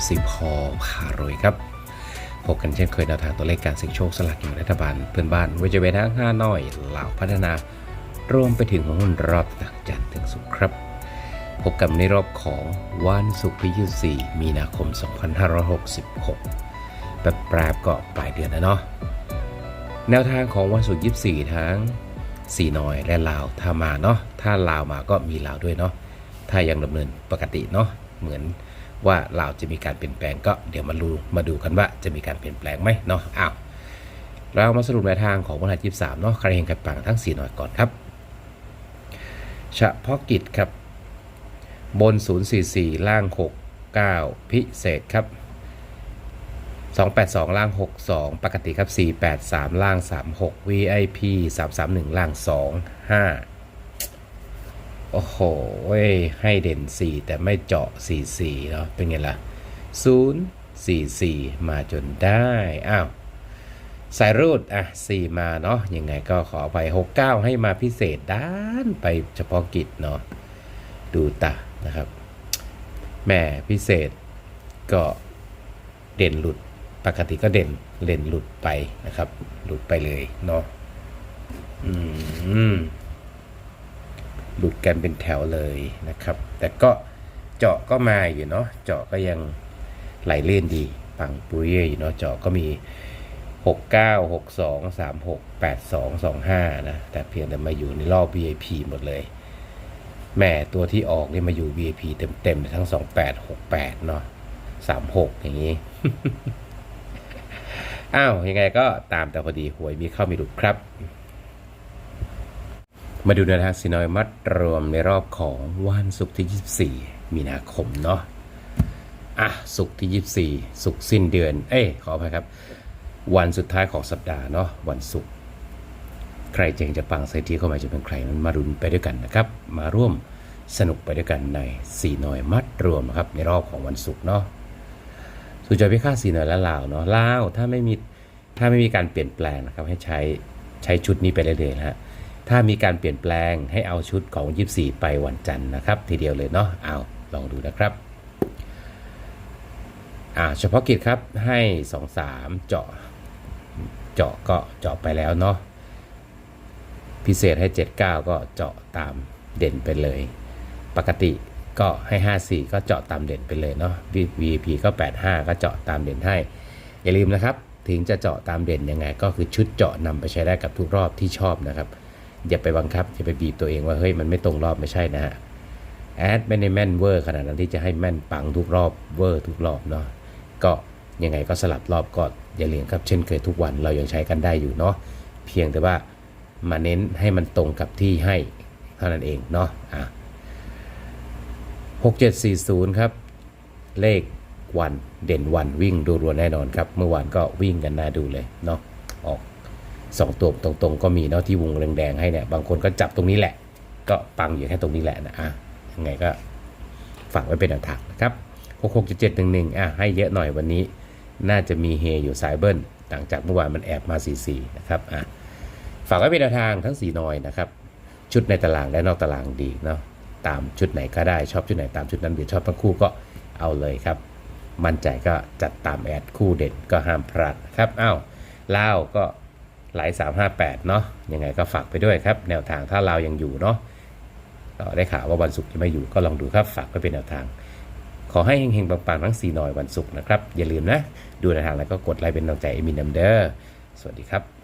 FC พอพารวยครับพบกันเช่นเคยแนวทางตัวเลขการเสี่ยงโชคสลากกินแบ่งรัฐบาลเพื่อนบ้านไว้จะเวทั้งห้าน้อยเหล่าพัฒนารวมไปถึงของหุ้นรอบต่างจันทร์ถึงสุขครับ พบกันในรอบของวันศุกร์ที่24มีนาคม 2566แบบแปรบก็ปลายเดือนแล้วเนาะแนวทางของวันศุกร์24 ทั้ง4หน่อยและลาวถ้ามาเนาะถ้าลาวมาก็มีลาวด้วยเนาะถ้ายังดำเนินปกติเนาะเหมือน ว่าลาจะมีการเปลี่ยนแปลงก็เดี๋ยวมาดูมาดูกันว่าจะมีการเปลี่ยนแปลงไหมเนาะอ้าวเรามาสรุปแนวทางของวันที่23เนาะใครเห็นกันปังทั้ง 4 หน่อยก่อนครับเฉพาะกิจครับ บน 044 ล่าง 69 พิเศษครับ 282 ล่าง 62 ปกติครับ 483 ล่าง 36 VIP 331 ล่าง 25 โอ้โหเว้ยให้เด่น 4 แต่ไม่เจาะ 44 เนาะเป็นไงล่ะ 0 4 4 มาจนได้ อ้าว สายรูด อะ 4 มาเนาะยังไงก็ขอไป 69 ให้มาพิเศษด้านไปเฉพาะกิจเนาะดูตานะครับแม่พิเศษก็เด่นหลุดปกติก็เด่นเด่นหลุดไปนะครับ หลุดไปเลยเนาะอืม หลุดกันเป็นแถวเลยนะครับ แต่ก็เจาะก็มาอยู่เนาะเจาะก็ยังไหลเลื่นดีปังปุ้ยอยู่เนาะเจาะก็มี 6 9 6 2 3 6 8 2 2 5 นะ แต่เพียงแต่มาอยู่ในรอบ VIP หมดเลยแม่ตัวที่ออกนี่มาอยู่ VIP เต็มๆทั้ง 28 68 เนาะ36 อย่างนี้อ้าว ยังไงก็ตามแต่พอดีหวยมีเข้ามีหลุดครับ มาดูนวทางสีน้อยมัดรวมในรอบของวันศุกร์ที่ 24 มีนาคมเนาะอะศุกร์ที่ 24ศุกร์สิ้นเดือน เอ้ยขออภัยครับ วันสุดท้ายของสัปดาห์เนาะวันศุกร์ใครเจงจะปังเศรษฐีเข้ามาจะเป็นใครนั้นมารุนไปด้วยกันนะครับ มาร่วมสนุกไปด้วยกันในสีน้อยมัดรวมนะครับในรอบของวันศุกร์เนาะสุจอยพิฆาตสีหนือยและลาวเนาะลาวถ้าไม่มีถ้าไม่มีการเปลี่ยนแปลงนะครับให้ใช้ใช้ชุดนี้ไปเรื่อยๆนะฮะ ถ้ามีการเปลี่ยนแปลงให้เอาชุดของ 24 ไปวันจันทร์นะครับ ทีเดียวเลยเนาะเอาลองดูนะครับอ่าเฉพาะกิจครับให้ 2 3 เจาะ เจาะก็เจาะไปแล้วเนาะพิเศษให้ 79 ก็เจาะตามเด่นไปเลย ปกติก็ให้ 54 ก็เจาะตามเด่นไปเลยเนาะ VIP ก็ 85 ก็เจาะตามเด่นให้ อย่าลืมนะครับ ถึงจะเจาะตามเด่นยังไง ก็คือชุดเจาะนำไปใช้ได้กับทุกรอบที่ชอบนะครับ อย่าไปบังคับอย่าไปบีบตัวเองว่าเฮ้ยมันไม่ตรงรอบไม่ใช่นะฮะแอดไม่ได้แม่นเวอร์ขนาดนั้นที่จะให้แม่นปังทุกรอบเวอร์ทุกรอบเนาะก็ยังไงก็สลับรอบก็อย่าเลืมครับ เช่นเคยทุกวันเรายังใช้กันได้อยู่เนาะเพียงแต่ว่ามาเน้นให้มันตรงกับที่ให้เท่านั้นเองเนาะอะ6740 ครับ เลขวันเด่นวันวิ่งดูรัวแน่นอนครับ เมื่อวานก็วิ่งกันน่าดูเลยเนาะออก 2 ตัวตรงๆ ก็มีเนาะที่วงแดงๆให้เนี่ยบางคนก็จับตรงนี้แหละ ก็ปังอยู่แค่ตรงนี้แหละนะอะยังไงก็ฝากไว้เป็นแนวทางนะครับ66.711อะให้เยอะหน่อยวันนี้ น่าจะมีเฮอยู่สายเบิ้ลหลังจากเมื่อวานมันแอบมา 44 นะครับอะฝากไว้เป็นแนวทางทั้ง 4 นอยนะครับ ชุดในตารางและนอกตารางดีเนาะตามชุดไหนก็ได้ชอบชุดไหนตามชุดนั้นหรือชอบทั้งคู่ก็เอาเลยครับ มั่นใจก็จัดตามแอดคู่เด่นก็ห้ามพลาดครับอ้าวลาว หลาย358 เนาะยังไงก็ฝากไปด้วยครับ แนวทางถ้าเรายังอยู่เนาะได้ข่าวว่าวันศุกร์จะไม่อยู่ก็ลองดูครับฝากไปเป็นแนวทาง ขอให้เฮงๆปังๆทั้ง4หน่อยวันศุกร์นะครับ อย่าลืมนะ ดูแนวทางแล้วก็กดไลค์เป็นกำลังใจเอมินดัมเดอร์สวัสดีครับ